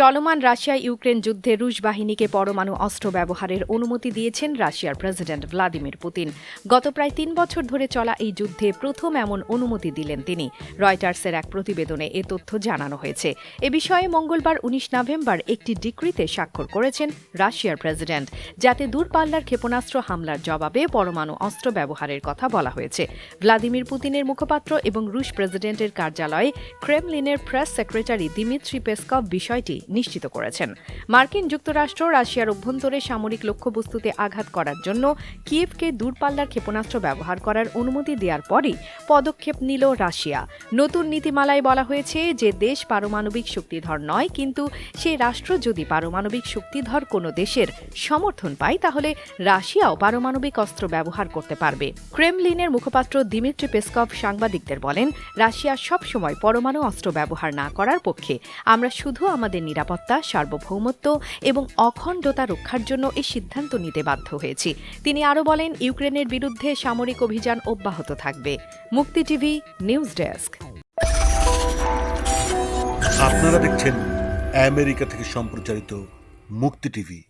চলমান Russia Ukraine যুদ্ধে রুশ বাহিনীকে পরমাণু অস্ত্র ব্যবহারের অনুমতি দিয়েছেন রাশিয়ার প্রেসিডেন্ট ভ্লাদিমির পুতিন। গত প্রায় তিন বছর ধরে চলা এই যুদ্ধে প্রথম এমন অনুমতি দিলেন তিনি। রয়টার্সের এক প্রতিবেদনে এ তথ্য জানানো হয়েছে। এ বিষয়ে মঙ্গলবার উনিশ নভেম্বর একটি ডিক্রিতে স্বাক্ষর করেছেন রাশিয়ার প্রেসিডেন্ট। যাতে দূরপাল্লার ক্ষেপণাস্ত্র হামলার জবাবে পরমাণু অস্ত্র ব্যবহারের কথা বলা হয়েছে। ভ্লাদিমির পুতিনের মুখপাত্র এবং রুশ প্রেসিডেন্টের কার্যালয়ে ক্রেমলিনের প্রেস সেক্রেটারি দিমিত্রি পেসকভ বিষয়টি নিশ্চিত করেছেন। মার্কিন যুক্তরাষ্ট্র রাশিয়ার অভ্যন্তরে সামরিক লক্ষ্যবস্তুতে আঘাত করার জন্য কিয়েভকে দূরপাল্লার ক্ষেপণাস্ত্র ব্যবহার করার অনুমতি দেওয়ার পরই পদক্ষেপ নিল রাশিয়া। নতুন নীতিমালায় বলা হয়েছে যে দেশ পারমাণবিক শক্তিধর নয়, কিন্তু সেই রাষ্ট্র যদি পারমাণবিক শক্তিধর কোনো দেশের সমর্থন পায়, তাহলে রাশিয়াও পারমাণবিক অস্ত্র ব্যবহার করতে পারবে। ক্রেমলিনের মুখপাত্র দিমিত্রি পেসকভ সাংবাদিকদের বলেন, রাশিয়া সবসময় পরমাণু অস্ত্র ব্যবহার না করার পক্ষে। আমরা শুধু আমাদের নিরাপত্তা, সার্বভৌমত্ব এবং অখণ্ডতা রক্ষার জন্য এই সিদ্ধান্ত নিতে বাধ্য হয়েছি। তিনি আরও বলেন, ইউক্রেনের বিরুদ্ধে সামরিক অভিযান অব্যাহত থাকবে। মুক্তি টিভি, নিউজ ডেস্ক। আপনারা দেখছেন আমেরিকা থেকে সম্প্রচারিত মুক্তি টিভি।